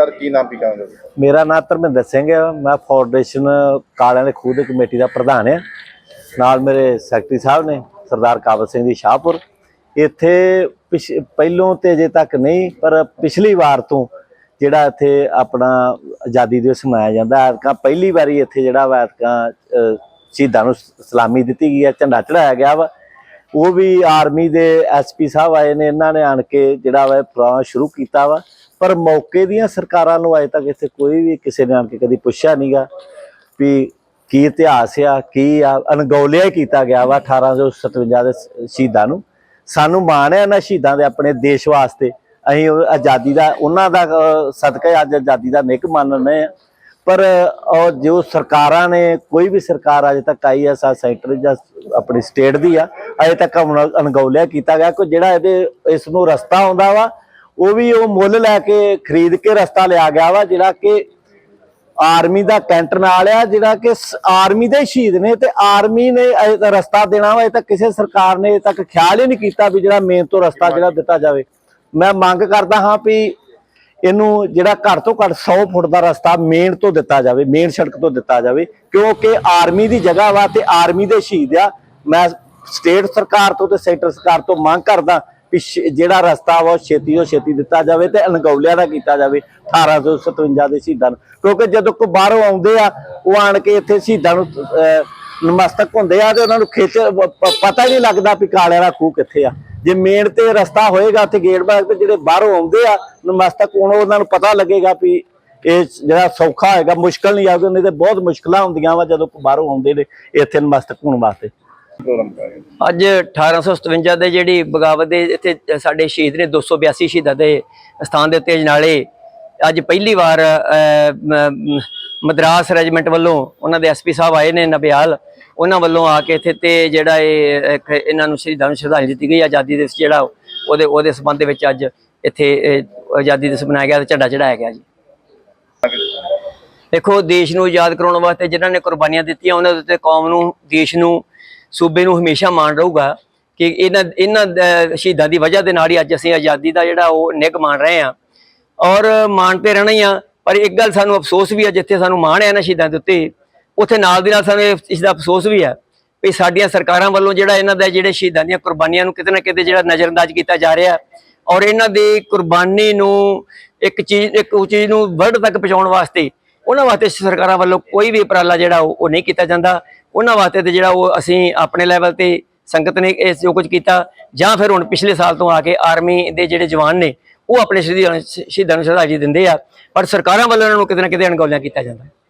Sir, ਕੀ ਨਾਮ, ਕੀ ਕਹਾਂਗੇ ਮੇਰਾ ਨਾਮ ਧਰਮਿੰਦਰ ਸਿੰਘ ਹੈ। ਮੈਂ ਫਾਊਂਡੇਸ਼ਨ ਕਾਲਿਆਂ ਦੇ ਖੂਹ ਦੇ ਕਮੇਟੀ ਦਾ ਪ੍ਰਧਾਨ ਹਾਂ। ਨਾਲ ਮੇਰੇ ਸੈਕਟਰੀ ਸਾਹਿਬ ਨੇ, ਸਰਦਾਰ ਕਾਬਲ ਸਿੰਘ ਜੀ ਸ਼ਾਹਪੁਰ। ਇੱਥੇ ਪਿਛ- ਪਹਿਲੋਂ ਤੇ ਅਜੇ ਤੱਕ ਨਹੀਂ, ਪਰ ਪਿਛਲੀ ਵਾਰ ਤੋਂ ਜਿਹੜਾ ਇੱਥੇ ਆਪਣਾ ਆਜ਼ਾਦੀ ਦਿਵਸ ਮਨਾਇਆ ਜਾਂਦਾ ਐਤਕਾਂ ਪਹਿਲੀ ਵਾਰੀ ਇੱਥੇ ਜਿਹੜਾ ਵਾ, ਐਤਕਾਂ ਸ਼ਹੀਦਾਂ ਨੂੰ ਸਲਾਮੀ ਦਿੱਤੀ ਗਈ ਹੈ, ਝੰਡਾ ਚੜਾਇਆ ਗਿਆ ਵਾ। ਉਹ ਵੀ ਆਰਮੀ ਦੇ ਐਸਪੀ ਸਾਹਿਬ ਆਏ ਨੇ, ਇਹਨਾਂ ਨੇ ਆਣ ਕੇ ਜਿਹੜਾ ਵਾ ਪ੍ਰੋਗਰਾਮ ਸ਼ੁਰੂ ਕੀਤਾ ਵਾ। ਪਰ ਮੌਕੇ ਦੀਆਂ ਸਰਕਾਰਾਂ ਨੂੰ ਅਜੇ ਤੱਕ ਇੱਥੇ ਕੋਈ ਵੀ ਕਿਸੇ ਨੇ ਆਣ ਕੇ ਕਦੀ ਪੁੱਛਿਆ ਨਹੀਂਗਾ ਵੀ ਕੀ ਇਤਿਹਾਸ ਆ, ਕੀ ਆ, ਅਣਗੌਲਿਆ ਹੀ ਕੀਤਾ ਗਿਆ ਵਾ 1857 ਦੇ ਸ਼ਹੀਦਾਂ ਨੂੰ। ਸਾਨੂੰ ਮਾਣ ਹੈ ਇਹਨਾਂ ਸ਼ਹੀਦਾਂ ਦੇ ਆਪਣੇ ਦੇਸ਼ ਵਾਸਤੇ। ਅਸੀਂ ਉਹ ਆਜ਼ਾਦੀ ਦਾ, ਉਹਨਾਂ ਦਾ ਸਦਕਾ ਅੱਜ ਆਜ਼ਾਦੀ ਦਾ ਨਿਕ ਰਹੇ ਆ ਪਰ, ਉਹ ਜੋ ਸਰਕਾਰਾਂ ਨੇ, ਕੋਈ ਵੀ ਸਰਕਾਰ ਅਜੇ ਤੱਕ ਆਈ ਹੈ ਸਾ ਸੈਂਟਰ ਜਾਂ ਆਪਣੀ ਸਟੇਟ ਦੀ ਆ, ਅਜੇ ਤੱਕ ਅਣਗੌਲਿਆ ਕੀਤਾ ਗਿਆ ਕਿ ਜਿਹੜਾ ਇਹਦੇ, ਇਸ ਨੂੰ ਰਸਤਾ ਆਉਂਦਾ ਵਾ, ਉਹ ਵੀ ਉਹ ਮੁੱਲ ਲੈ ਕੇ ਖਰੀਦ ਕੇ ਰਸਤਾ ਲਿਆ ਗਿਆ ਵਾ, ਜਿਹੜਾ ਕਿ ਆਰਮੀ ਦਾ ਕੈਂਟਰ ਨਾਲ ਆ, ਜਿਹੜਾ ਕਿ ਆਰਮੀ ਦੇ ਸ਼ਹੀਦ ਨੇ ਤੇ ਆਰਮੀ ਨੇ ਰਸਤਾ ਦੇਣਾ ਵਾ ਇਹ ਤਾਂ ਕਿਸੇ ਸਰਕਾਰ ਨੇ ਇਹ ਤੱਕ ਖਿਆਲ ਹੀ ਨਹੀਂ ਕੀਤਾ ਵੀ ਜਿਹੜਾ ਮੇਨ ਤੋਂ ਰਸਤਾ ਜਿਹੜਾ ਦਿੱਤਾ ਜਾਵੇ। ਮੈਂ ਮੰਗ ਕਰਦਾ ਹਾਂ ਵੀ ਇਹਨੂੰ ਜਿਹੜਾ ਘੱਟ ਤੋਂ ਘੱਟ 100 ਫੁੱਟ ਦਾ ਰਸਤਾ ਮੇਨ ਤੋਂ ਦਿੱਤਾ ਜਾਵੇ ਮੇਨ ਸੜਕ ਤੋਂ ਦਿੱਤਾ ਜਾਵੇ, ਕਿਉਂਕਿ ਆਰਮੀ ਦੀ ਜਗ੍ਹਾ ਵਾ ਤੇ ਆਰਮੀ ਦੇ ਸ਼ਹੀਦ ਆ। ਮੈਂ ਸਟੇਟ ਸਰਕਾਰ ਤੋਂ ਤੇ ਸੈਂਟਰ ਸਰਕਾਰ ਤੋਂ ਮੰਗ ਕਰਦਾ ਵੀ ਜਿਹੜਾ ਰਸਤਾ ਵਾ ਉਹ ਛੇਤੀ ਤੋਂ ਛੇਤੀ ਦਿੱਤਾ ਜਾਵੇ ਤੇ ਅਣਗੌਲਿਆਂ ਦਾ ਕੀਤਾ ਜਾਵੇ 1857 ਦੇ ਸ਼ਹੀਦਾਂ ਨੂੰ। ਕਿਉਂਕਿ ਜਦੋਂ ਕੋਈ ਬਾਹਰੋਂ ਆਉਂਦੇ ਆ, ਉਹ ਆਣ ਕੇ ਇੱਥੇ ਸ਼ਹੀਦਾਂ ਨੂੰ ਨਮਸਤਕ ਹੁੰਦੇ ਆ ਤੇ ਉਹਨਾਂ ਨੂੰ ਖੇਚ ਪਤਾ ਹੀ ਨਹੀਂ ਲੱਗਦਾ ਵੀ ਕਾਲਿਆਂ ਦਾ ਖੂਹ ਕਿੱਥੇ ਆ। ਜੇ ਮੇਨ ਤੇ ਰਸਤਾ ਹੋਏਗਾ, ਉੱਥੇ ਗੇਟ ਬਾਗ ਤੇ ਜਿਹੜੇ ਬਾਹਰੋਂ ਆਉਂਦੇ ਆ, ਨਮਸਤਕ ਹੁਣ, ਉਹਨਾਂ ਨੂੰ ਪਤਾ ਲੱਗੇਗਾ ਵੀ ਇਹ ਜਿਹੜਾ ਸੌਖਾ ਹੋਏਗਾ ਮੁਸ਼ਕਲ ਨਹੀਂ ਆਉਂਦੀ, ਨਹੀਂ ਤੇ ਬਹੁਤ ਮੁਸ਼ਕਲਾਂ ਹੁੰਦੀਆਂ ਵਾ ਜਦੋਂ ਬਾਹਰੋਂ ਆਉਂਦੇ ਨੇ ਇੱਥੇ ਨਮਸਤਕ ਹੋਣ ਵਾਸਤੇ। ਪ੍ਰੋਗਰਾਮ ਕਰਾਂਗੇ ਅੱਜ 1857 ਦੇ ਜਿਹੜੀ ਬਗਾਵਤ ਦੇ ਇੱਥੇ ਸਾਡੇ ਸ਼ਹੀਦ ਨੇ 282 ਸ਼ਹੀਦਾਂ ਦੇ ਸਥਾਨ ਦੇ ਉੱਤੇ ਅਜਨਾਲੇ, ਅੱਜ ਪਹਿਲੀ ਵਾਰ ਮਦਰਾਸ ਰੈਜੀਮੈਂਟ ਵੱਲੋਂ ਉਹਨਾਂ ਦੇ ਐਸਪੀ ਸਾਹਿਬ ਆਏ ਨੇ ਨਬਿਆਲ ਉਹਨਾਂ ਵੱਲੋਂ ਆ ਕੇ ਇੱਥੇ ਤੇ ਜਿਹੜਾ ਇਹ ਇਹਨਾਂ ਨੂੰ ਸ਼ਹੀਦਾਂ ਨੂੰ ਸ਼ਰਧਾਂਜਲੀ ਦਿੱਤੀ ਗਈ, ਆਜ਼ਾਦੀ ਦਿਵਸ ਜਿਹੜਾ ਉਹਦੇ ਉਹਦੇ ਸੰਬੰਧ ਦੇ ਵਿੱਚ ਅੱਜ ਇੱਥੇ ਆਜ਼ਾਦੀ ਦਿਵਸ ਮਨਾਇਆ ਗਿਆ ਤੇ ਝੰਡਾ ਚੜਾਇਆ ਗਿਆ ਜੀ। ਦੇਖੋ, ਦੇਸ਼ ਨੂੰ ਆਜ਼ਾਦ ਕਰਾਉਣ ਵਾਸਤੇ ਜਿਨ੍ਹਾਂ ਨੇ ਕੁਰਬਾਨੀਆਂ ਦਿੱਤੀਆਂ, ਉਹਨਾਂ ਦੇ ਉੱਤੇ ਕੌਮ ਨੂੰ, ਦੇਸ਼ ਨੂੰ, ਸੂਬੇ ਨੂੰ ਹਮੇਸ਼ਾ ਮਾਣ ਰਹੂਗਾ ਕਿ ਇਹਨਾਂ ਇਹਨਾਂ ਸ਼ਹੀਦਾਂ ਦੀ ਵਜ੍ਹਾ ਦੇ ਨਾਲ ਹੀ ਅੱਜ ਅਸੀਂ ਆਜ਼ਾਦੀ ਦਾ ਜਿਹੜਾ ਉਹ ਨਿੱਘ ਮਾਣ ਰਹੇ ਆ ਔਰ ਮਾਣ ਤੇ ਰਹਿਣਾ ਹੀ ਆ, ਪਰ ਇੱਕ ਗੱਲ ਸਾਨੂੰ ਅਫਸੋਸ ਵੀ ਆ, ਜਿੱਥੇ ਸਾਨੂੰ ਮਾਣ ਹੈ ਨਾ ਸ਼ਹੀਦਾਂ ਦੇ ਉੱਤੇ ਉੱਥੇ ਨਾਲ ਦੀ ਨਾਲ ਸਾਨੂੰ ਇਹ- ਇਸ ਦਾ ਅਫਸੋਸ ਵੀ ਆ ਵੀ ਸਾਡੀਆਂ ਸਰਕਾਰਾਂ ਵੱਲੋਂ ਜਿਹੜਾ ਇਹਨਾਂ ਦਾ ਜਿਹੜੇ ਸ਼ਹੀਦਾਂ ਦੀਆਂ ਕੁਰਬਾਨੀਆਂ ਨੂੰ ਕਿਤੇ ਨਾ ਕਿਤੇ ਜਿਹੜਾ ਨਜ਼ਰਅੰਦਾਜ਼ ਕੀਤਾ ਜਾ ਰਿਹਾ ਔਰ ਇਹਨਾਂ ਦੀ ਕੁਰਬਾਨੀ ਨੂੰ ਇੱਕ ਚੀਜ਼, ਇੱਕ ਉਹ ਚੀਜ਼ ਨੂੰ ਵਰਡ ਤੱਕ ਪਹੁੰਚਾਉਣ ਵਾਸਤੇ ਉਹਨਾਂ ਵਾਸਤੇ ਸਰਕਾਰਾਂ ਵੱਲੋਂ ਕੋਈ ਵੀ ਉਪਰਾਲਾ ਜਿਹੜਾ ਉਹ ਉਹ ਨਹੀਂ ਕੀਤਾ ਜਾਂਦਾ। ਉਹਨਾਂ ਵਾਸਤੇ ਤੇ ਜਿਹੜਾ ਉਹ ਅਸੀਂ ਆਪਣੇ ਲੈਵਲ ਤੇ ਸੰਗਤ ਨੇ ਇਹ ਜੋ ਕੁਝ ਕੀਤਾ ਜਾਂ ਫਿਰ ਹੁਣ ਪਿਛਲੇ ਸਾਲ ਤੋਂ ਆ ਕੇ ਆਰਮੀ ਦੇ ਜਿਹੜੇ ਜਵਾਨ ਨੇ ਉਹ ਆਪਣੇ ਸ਼ਹੀਦਾਂ ਨੂੰ ਸ਼ਹੀਦਾਂ ਨੂੰ ਸ਼ਰਧਾਂਜਲੀ ਦਿੰਦੇ ਆ। ਪਰ ਸਰਕਾਰਾਂ ਵੱਲੋਂ ਇਹਨਾਂ ਨੂੰ ਕਿਤੇ ਨਾ ਕਿਤੇ ਅਣਗੌਲਿਆ ਕੀਤਾ ਜਾਂਦਾ।